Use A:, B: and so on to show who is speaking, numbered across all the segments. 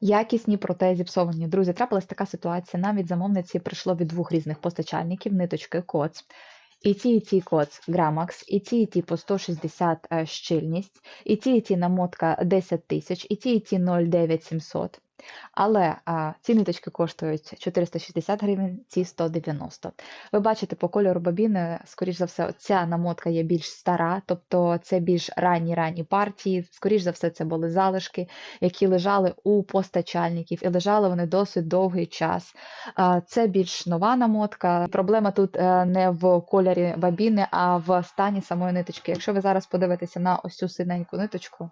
A: Якісні проте зіпсовані. Друзі, трапилась така ситуація. Нам від замовниці прийшло від двох різних постачальників ниточки коц. І ті, і ті коц Грамакс, і ті, і ті по 160 е, щільність, і ті, і ті намотка 10 тисяч, і ті, і ті 09700. Але а, ці ниточки коштують 460 гривень, ці 190. Ви бачите, по кольору бобіни, скоріш за все, ця намотка є більш стара, тобто це більш ранні ранні партії. Скоріш за все, це були залишки, які лежали у постачальників, і лежали вони досить довгий час. А, Це більш нова намотка. Проблема тут е, не в кольорі бобіни, а в стані самої ниточки. Якщо ви зараз подивитеся на ось цю синеньку ниточку.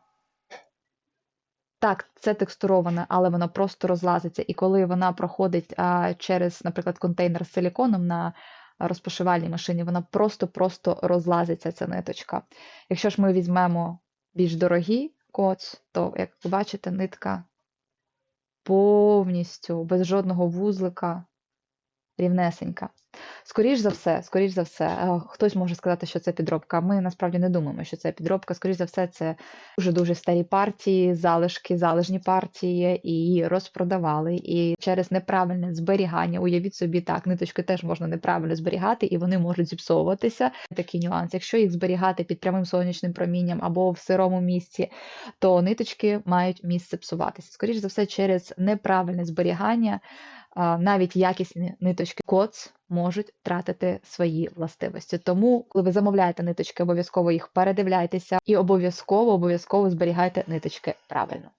A: Так, це текстуроване, але вона просто розлазиться. І коли вона проходить а, через, наприклад, контейнер з силіконом на розпошивальній машині, вона просто-просто розлазиться, ця ниточка. Якщо ж ми візьмемо більш дорогі коц, то, як ви бачите, нитка повністю, без жодного вузлика, рівнесенька. Скоріш за все, скоріш за все, е, хтось може сказати, що це підробка. Ми насправді не думаємо, що це підробка. Скоріш за все, це дуже дуже старі партії, залишки, залежні партії, і її розпродавали. І через неправильне зберігання, уявіть собі, так, ниточки теж можна неправильно зберігати, і вони можуть зіпсовуватися. Такий нюанс. Якщо їх зберігати під прямим сонячним промінням або в сирому місці, то ниточки мають місце псуватися. Скоріш за все, через неправильне зберігання. Навіть якісні ниточки коц можуть втратити свої властивості. Тому, коли ви замовляєте ниточки, обов'язково їх передивляйтеся і обов'язково обов'язково зберігайте ниточки правильно.